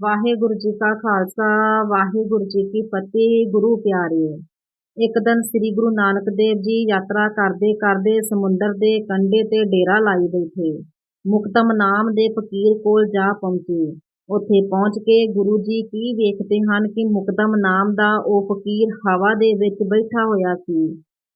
ਵਾਹਿਗੁਰੂ ਜੀ ਕਾ ਖਾਲਸਾ, ਵਾਹਿਗੁਰੂ ਜੀ ਕੀ ਫਤਿਹ, ਗੁਰੂ ਪਿਆਰਿਓ। ਇੱਕ ਦਿਨ ਸ੍ਰੀ ਗੁਰੂ ਨਾਨਕ ਦੇਵ ਜੀ ਯਾਤਰਾ ਕਰਦੇ ਕਰਦੇ ਸਮੁੰਦਰ ਦੇ ਕੰਢੇ ਤੇ ਡੇਰਾ ਲਾਈ ਬੈਠੇ। ਮੁਕਤਮ ਨਾਮ ਦੇ ਫਕੀਰ ਕੋਲ ਜਾ ਪਹੁੰਚੇ। ਉੱਥੇ ਪਹੁੰਚ ਕੇ ਗੁਰੂ ਜੀ ਕੀ ਵੇਖਦੇ ਹਨ ਕਿ ਮੁਕਤਮ ਨਾਮ ਦਾ ਉਹ ਫਕੀਰ ਹਵਾ ਦੇ ਵਿੱਚ ਬੈਠਾ ਹੋਇਆ ਸੀ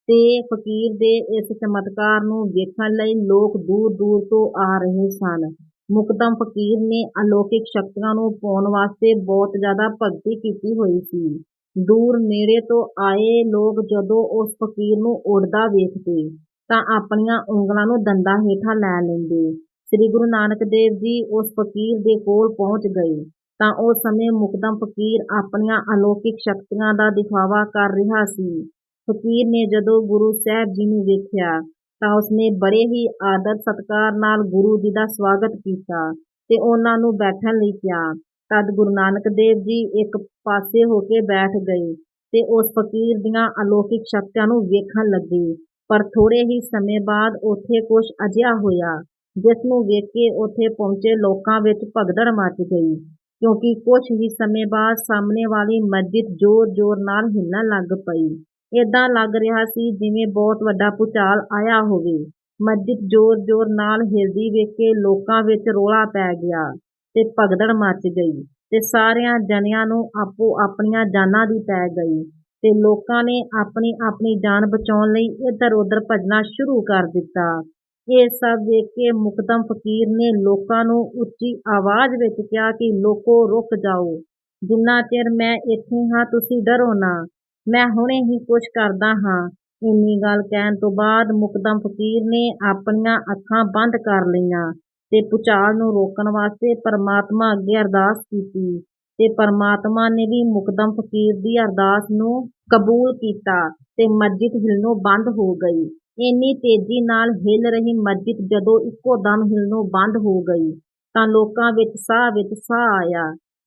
ਤੇ ਫਕੀਰ ਦੇ ਇਸ ਚਮਤਕਾਰ ਨੂੰ ਵੇਖਣ ਲਈ ਲੋਕ ਦੂਰ ਦੂਰ ਤੋਂ ਆ ਰਹੇ ਸਨ। ਮੁਕਦਮ ਫਕੀਰ ਨੇ ਅਲੌਕਿਕ ਸ਼ਕਤੀਆਂ ਨੂੰ ਪਾਉਣ ਵਾਸਤੇ ਬਹੁਤ ਜ਼ਿਆਦਾ ਭਗਤੀ ਕੀਤੀ ਹੋਈ ਸੀ। ਦੂਰ ਨੇੜੇ ਤੋਂ ਆਏ ਲੋਕ ਜਦੋਂ ਉਸ ਫਕੀਰ ਨੂੰ ਉੱਡਦਾ ਵੇਖਦੇ, ਤਾਂ ਆਪਣੀਆਂ ਉਂਗਲਾਂ ਨੂੰ ਦੰਦਾਂ ਹੇਠਾਂ ਲੈ ਲੈਂਦੇ। ਸ੍ਰੀ ਗੁਰੂ ਨਾਨਕ ਦੇਵ ਜੀ ਉਸ ਫਕੀਰ ਦੇ ਕੋਲ ਪਹੁੰਚ ਗਏ, ਤਾਂ ਉਸ ਸਮੇਂ ਮੁਕਦਮ ਫਕੀਰ ਆਪਣੀਆਂ ਅਲੌਕਿਕ ਸ਼ਕਤੀਆਂ ਦਾ ਦਿਖਾਵਾ ਕਰ ਰਿਹਾ ਸੀ। ਫਕੀਰ ਨੇ ਜਦੋਂ ਗੁਰੂ ਸਾਹਿਬ ਜੀ ਨੂੰ ਵੇਖਿਆ ਤਾਂ ਉਸਨੇ ਬੜੇ ਹੀ ਆਦਰ ਸਤਿਕਾਰ ਨਾਲ ਗੁਰੂ ਜੀ ਦਾ ਸਵਾਗਤ ਕੀਤਾ ਤੇ ਉਹਨਾਂ ਨੂੰ ਬੈਠਣ ਲਈ ਕਿਹਾ। ਤਦ ਗੁਰੂ ਨਾਨਕ ਦੇਵ ਜੀ ਇੱਕ ਪਾਸੇ ਹੋ ਕੇ ਬੈਠ ਗਏ ਤੇ ਉਸ ਫਕੀਰ ਦੀਆਂ ਅਲੌਕਿਕ ਸ਼ਕਤੀਆਂ ਨੂੰ ਵੇਖਣ ਲੱਗੇ। ਪਰ ਥੋੜੇ ਹੀ ਸਮੇਂ ਬਾਅਦ ਉੱਥੇ ਕੁਝ ਅਜਿਹਾ ਹੋਇਆ, ਜਿਸ ਨੂੰ ਵੇਖ ਕੇ ਉੱਥੇ ਪਹੁੰਚੇ ਲੋਕਾਂ ਵਿੱਚ ਭਗਦੜ ਮਚ ਗਈ, ਕਿਉਂਕਿ ਕੁਝ ਹੀ ਸਮੇਂ ਬਾਅਦ ਸਾਹਮਣੇ ਵਾਲੀ ਮਸਜਿਦ ਜ਼ੋਰ-ਜ਼ੋਰ ਨਾਲ ਹਿੱਲਣ ਲੱਗ ਪਈ। ਏਦਾਂ ਲੱਗ ਰਿਹਾ ਸੀ ਜਿਵੇਂ ਬਹੁਤ ਵੱਡਾ ਭੂਚਾਲ ਆਇਆ ਹੋਵੇ। ਮਸਜਿਦ ਜ਼ੋਰ-ਜ਼ੋਰ ਨਾਲ ਹਿਲਦੀ ਵੇਖ ਕੇ ਲੋਕਾਂ ਵਿੱਚ ਰੌਲਾ ਪੈ ਗਿਆ ਤੇ ਭਗਦੜ ਮੱਚ ਗਈ ਤੇ ਸਾਰਿਆਂ ਜਣਿਆਂ ਨੂੰ ਆਪੋ ਆਪਣੀਆਂ ਜਾਨਾਂ ਦੀ ਪੈ ਗਈ ਤੇ ਲੋਕਾਂ ਨੇ ਆਪਣੀ ਆਪਣੀ ਜਾਨ ਬਚਾਉਣ ਲਈ ਇੱਧਰ-ਉੱਧਰ ਭੱਜਣਾ ਸ਼ੁਰੂ ਕਰ ਦਿੱਤਾ। ਇਹ ਸਭ ਵੇਖ ਕੇ ਮੁਕਦਮ ਫਕੀਰ ਨੇ ਲੋਕਾਂ ਨੂੰ ਉੱਚੀ ਆਵਾਜ਼ ਵਿੱਚ ਕਿਹਾ ਕਿ, ਲੋਕੋ, ਰੁਕ ਜਾਓ। ਜਿੰਨਾ ਚਿਰ ਮੈਂ ਇੱਥੇ ਹਾਂ, ਤੁਸੀਂ ਡਰੋ ਨਾ। ਮੈਂ ਹੁਣੇ ਹੀ ਕੁਝ ਕਰਦਾ ਹਾਂ। ਇੰਨੀ ਗੱਲ ਕਹਿਣ ਤੋਂ ਬਾਅਦ ਮੁਕਦਮ ਫਕੀਰ ਨੇ ਆਪਣੀਆਂ ਅੱਖਾਂ ਬੰਦ ਕਰ ਲਈਆਂ ਤੇ ਭੂਚਾਲ ਨੂੰ ਰੋਕਣ ਵਾਸਤੇ ਪਰਮਾਤਮਾ ਅੱਗੇ ਅਰਦਾਸ ਕੀਤੀ ਤੇ ਪਰਮਾਤਮਾ ਨੇ ਵੀ ਮੁਕਦਮ ਫਕੀਰ ਦੀ ਅਰਦਾਸ ਨੂੰ ਕਬੂਲ ਕੀਤਾ ਤੇ ਮਸਜਿਦ ਹਿਲਣੋਂ ਬੰਦ ਹੋ ਗਈ। ਇੰਨੀ ਤੇਜ਼ੀ ਨਾਲ ਹਿੱਲ ਰਹੀ ਮਸਜਿਦ ਜਦੋਂ ਇੱਕੋ ਦਮ ਹਿਲਣੋਂ ਬੰਦ ਹੋ ਗਈ ਤਾਂ ਲੋਕਾਂ ਵਿੱਚ ਸਾਹ ਵਿੱਚ ਸਾਹ ਆਇਆ।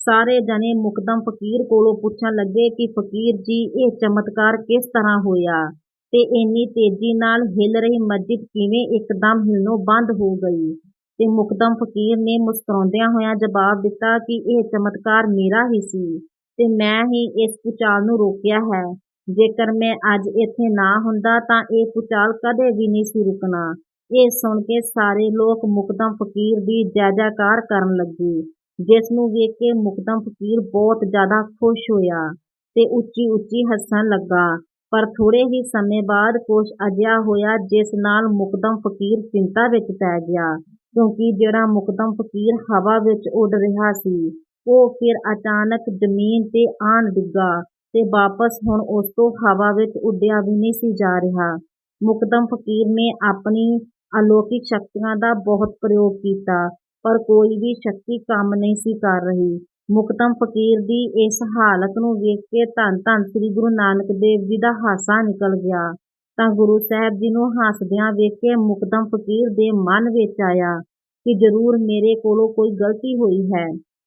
ਸਾਰੇ ਜਣੇ ਮੁਕਦਮ ਫਕੀਰ ਕੋਲੋਂ ਪੁੱਛਣ ਲੱਗੇ ਕਿ ਫਕੀਰ ਜੀ, ਇਹ ਚਮਤਕਾਰ ਕਿਸ ਤਰ੍ਹਾਂ ਹੋਇਆ? ਤੇ ਇੰਨੀ ਤੇਜ਼ੀ ਨਾਲ ਹਿੱਲ ਰਹੀ ਮਸਜਿਦ ਕਿਵੇਂ ਇੱਕਦਮ ਹਿਲਣੋਂ ਬੰਦ ਹੋ ਗਈ? ਤੇ ਮੁਕਦਮ ਫਕੀਰ ਨੇ ਮੁਸਕਰਾਉਂਦਿਆਂ ਹੋਇਆਂ ਜਵਾਬ ਦਿੱਤਾ ਕਿ ਇਹ ਚਮਤਕਾਰ ਮੇਰਾ ਹੀ ਸੀ ਤੇ ਮੈਂ ਹੀ ਇਸ ਭੁਚਾਲ ਨੂੰ ਰੋਕਿਆ ਹੈ। ਜੇਕਰ ਮੈਂ ਅੱਜ ਇੱਥੇ ਨਾ ਹੁੰਦਾ ਤਾਂ ਇਹ ਭੁਚਾਲ ਕਦੇ ਵੀ ਨਹੀਂ ਸੀ ਰੁਕਣਾ। ਇਹ ਸੁਣ ਕੇ ਸਾਰੇ ਲੋਕ ਮੁਕਦਮ ਫਕੀਰ ਦੀ ਜਾਇਜ਼ਾਕਾਰ ਕਰਨ ਲੱਗੇ। ਜਿਸ ਨੂੰ ਵੇਖ ਕੇ ਮੁਕਦਮ ਫਕੀਰ ਬਹੁਤ ਜ਼ਿਆਦਾ ਖੁਸ਼ ਹੋਇਆ ਤੇ ਉੱਚੀ ਉੱਚੀ ਹੱਸਣ ਲੱਗਾ। ਪਰ ਥੋੜ੍ਹੇ ਹੀ ਸਮੇਂ ਬਾਅਦ ਕੁਝ ਅਜਿਹਾ ਹੋਇਆ ਜਿਸ ਨਾਲ ਮੁਕਦਮ ਫਕੀਰ ਚਿੰਤਾ ਵਿੱਚ ਪੈ ਗਿਆ, ਕਿਉਂਕਿ ਜਿਹੜਾ ਮੁਕਦਮ ਫਕੀਰ ਹਵਾ ਵਿੱਚ ਉੱਡ ਰਿਹਾ ਸੀ, ਉਹ ਫਿਰ ਅਚਾਨਕ ਜ਼ਮੀਨ ਤੇ ਆਣ ਡਿੱਗਾ ਤੇ ਵਾਪਸ ਹੁਣ ਉਸ ਤੋਂ ਹਵਾ ਵਿੱਚ ਉੱਡਿਆ ਵੀ ਨਹੀਂ ਸੀ ਜਾ ਰਿਹਾ। ਮੁਕਦਮ ਫਕੀਰ ਨੇ ਆਪਣੀ ਅਲੌਕਿਕ ਸ਼ਕਤੀਆਂ ਦਾ ਬਹੁਤ ਪ੍ਰਯੋਗ ਕੀਤਾ ਪਰ ਕੋਈ ਵੀ ਸ਼ਕਤੀ ਕੰਮ ਨਹੀਂ ਸੀ ਕਰ ਰਹੀ। ਮੁਕਤਮ ਫਕੀਰ ਦੀ ਇਸ ਹਾਲਤ ਨੂੰ ਵੇਖ ਕੇ ਧੰਨ ਧੰਨ ਸ੍ਰੀ ਗੁਰੂ ਨਾਨਕ ਦੇਵ ਜੀ ਦਾ ਹਾਸਾ ਨਿਕਲ ਗਿਆ। ਤਾਂ ਗੁਰੂ ਸਾਹਿਬ ਜੀ ਨੂੰ ਹੱਸਦਿਆਂ ਵੇਖ ਕੇ ਮੁਕਦਮ ਫਕੀਰ ਦੇ ਮਨ ਵਿੱਚ ਆਇਆ ਕਿ ਜ਼ਰੂਰ ਮੇਰੇ ਕੋਲੋਂ ਕੋਈ ਗਲਤੀ ਹੋਈ ਹੈ,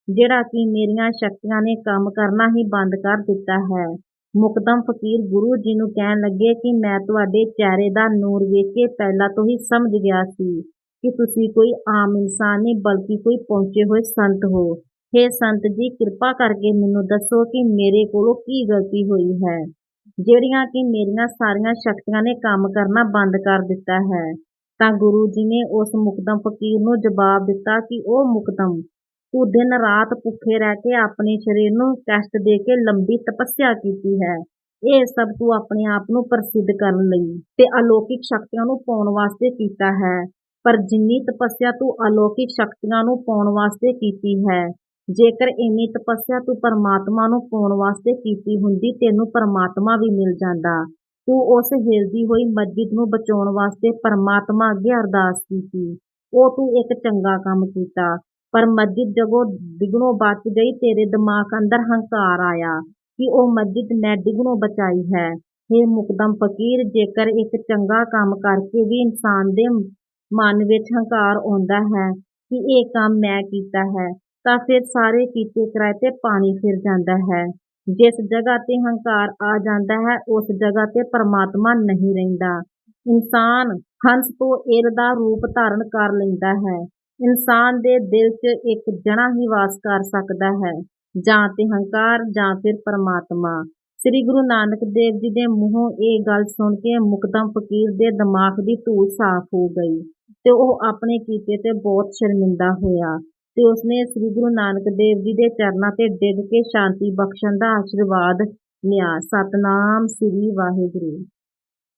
ਜਿਹੜਾ ਕਿ ਮੇਰੀਆਂ ਸ਼ਕਤੀਆਂ ਨੇ ਕੰਮ ਕਰਨਾ ਹੀ ਬੰਦ ਕਰ ਦਿੱਤਾ ਹੈ। ਮੁਕਦਮ ਫਕੀਰ ਗੁਰੂ ਜੀ ਨੂੰ ਕਹਿਣ ਲੱਗੇ ਕਿ ਮੈਂ ਤੁਹਾਡੇ ਚਿਹਰੇ ਦਾ ਨੂਰ ਵੇਖ ਕੇ ਪਹਿਲਾਂ ਤੋਂ ਹੀ ਸਮਝ ਗਿਆ ਸੀ। ਕਿ ਤੁਸੀਂ ਕੋਈ ਆਮ ਇਨਸਾਨ ਨਹੀਂ, ਬਲਕਿ ਕੋਈ ਪਹੁੰਚੇ ਹੋਏ ਸੰਤ ਹੋ। ਹੇ ਸੰਤ ਜੀ, ਕਿਰਪਾ ਕਰਕੇ ਮੈਨੂੰ ਦੱਸੋ ਕਿ ਮੇਰੇ ਕੋਲੋਂ ਕੀ ਗਲਤੀ ਹੋਈ ਹੈ, ਜਿਹੜੀਆਂ ਕਿ ਮੇਰੀਆਂ ਸਾਰੀਆਂ ਸ਼ਕਤੀਆਂ ਨੇ ਕੰਮ ਕਰਨਾ ਬੰਦ ਕਰ ਦਿੱਤਾ ਹੈ। ਤਾਂ ਗੁਰੂ ਜੀ ਨੇ ਉਸ ਮੁਕਦਮ ਫਕੀਰ ਨੂੰ ਜਵਾਬ ਦਿੱਤਾ ਕਿ, ਉਹ ਮੁਕਦਮ, ਤੂੰ ਦਿਨ ਰਾਤ ਭੁੱਖੇ ਰਹਿ ਕੇ ਆਪਣੇ ਸਰੀਰ ਨੂੰ ਕਸ਼ਟ ਦੇ ਕੇ ਲੰਬੀ ਤਪੱਸਿਆ ਕੀਤੀ ਹੈ। ਇਹ ਸਭ ਤੂੰ ਆਪਣੇ ਆਪ ਨੂੰ ਪ੍ਰਸਿੱਧ ਕਰਨ ਲਈ ਤੇ ਅਲੌਕਿਕ ਸ਼ਕਤੀਆਂ ਨੂੰ ਪਾਉਣ ਵਾਸਤੇ ਕੀਤਾ ਹੈ। ਪਰ ਜਿੰਨੀ ਤਪੱਸਿਆ ਤੂੰ ਅਲੌਕਿਕ ਸ਼ਕਤੀਆਂ ਨੂੰ ਪਾਉਣ ਵਾਸਤੇ ਕੀਤੀ ਹੈ, ਜੇਕਰ ਇੰਨੀ ਤਪੱਸਿਆ ਤੂੰ ਪਰਮਾਤਮਾ ਨੂੰ ਪਾਉਣ ਵਾਸਤੇ ਕੀਤੀ ਹੁੰਦੀ, ਤੈਨੂੰ ਪਰਮਾਤਮਾ ਵੀ ਮਿਲ ਜਾਂਦਾ। ਤੂੰ ਉਸ ਹਿਲਦੀ ਹੋਈ ਮਸਜਿਦ ਨੂੰ ਬਚਾਉਣ ਵਾਸਤੇ ਪਰਮਾਤਮਾ ਅੱਗੇ ਅਰਦਾਸ ਕੀਤੀ। ਉਹ ਤੂੰ ਇੱਕ ਚੰਗਾ ਕੰਮ ਕੀਤਾ। ਪਰ ਮਸਜਿਦ ਜਦੋਂ ਡਿਗਣੋਂ ਬਚ ਗਈ, ਤੇਰੇ ਦਿਮਾਗ ਅੰਦਰ ਹੰਕਾਰ ਆਇਆ ਕਿ ਉਹ ਮਸਜਿਦ ਮੈਂ ਡਿਗਣੋਂ ਬਚਾਈ ਹੈ। हे ਮੁਕਦਮ ਫਕੀਰ, ਜੇਕਰ ਇੱਕ ਚੰਗਾ ਕੰਮ ਕਰਕੇ ਵੀ ਇਨਸਾਨ ਦੇ ਮਨ ਵਿੱਚ ਹੰਕਾਰ ਆਉਂਦਾ ਹੈ ਕਿ ਇਹ ਕੰਮ ਮੈਂ ਕੀਤਾ ਹੈ, ਤਾਂ ਫਿਰ ਸਾਰੇ ਕੀਤੇ ਕਿਰਾਏ ਤੇ ਪਾਣੀ ਫਿਰ ਜਾਂਦਾ ਹੈ। ਜਿਸ ਜਗ੍ਹਾ ਤੇ ਹੰਕਾਰ ਆ ਜਾਂਦਾ ਹੈ, ਉਸ ਜਗ੍ਹਾ ਤੇ ਪਰਮਾਤਮਾ ਨਹੀਂ ਰਹਿੰਦਾ। ਇਨਸਾਨ ਹੰਸ ਤੋਂ ਇਰ ਦਾ ਰੂਪ ਧਾਰਨ ਕਰ ਲੈਂਦਾ ਹੈ। ਇਨਸਾਨ ਦੇ ਦਿਲ 'ਚ ਇੱਕ ਜਣਾ ਹੀ ਵਾਸ ਕਰ ਸਕਦਾ ਹੈ, ਜਾਂ ਤੇ ਹੰਕਾਰ ਜਾਂ ਫਿਰ ਪਰਮਾਤਮਾ। ਸ੍ਰੀ ਗੁਰੂ ਨਾਨਕ ਦੇਵ ਜੀ ਦੇ ਮੂੰਹੋਂ ਇਹ ਗੱਲ ਸੁਣ ਕੇ ਮੁਕਦਮ ਫਕੀਰ ਦੇ ਦਿਮਾਗ ਦੀ ਧੂੜ ਸਾਫ਼ ਹੋ ਗਈ। ਤੇ ਉਹ ਆਪਣੇ ਕੀਤੇ ਤੇ ਬਹੁਤ ਸ਼ਰਮਿੰਦਾ ਹੋਇਆ ਤੇ ਉਸਨੇ ਸ੍ਰੀ ਗੁਰੂ ਨਾਨਕ ਦੇਵ ਜੀ ਦੇ ਚਰਨਾਂ ਤੇ ਡਿੱਗ ਕੇ ਸ਼ਾਂਤੀ ਬਖਸ਼ਣ ਦਾ ਆਸ਼ੀਰਵਾਦ ਲਿਆ। ਸਤਨਾਮ ਸ੍ਰੀ ਵਾਹਿਗੁਰੂ।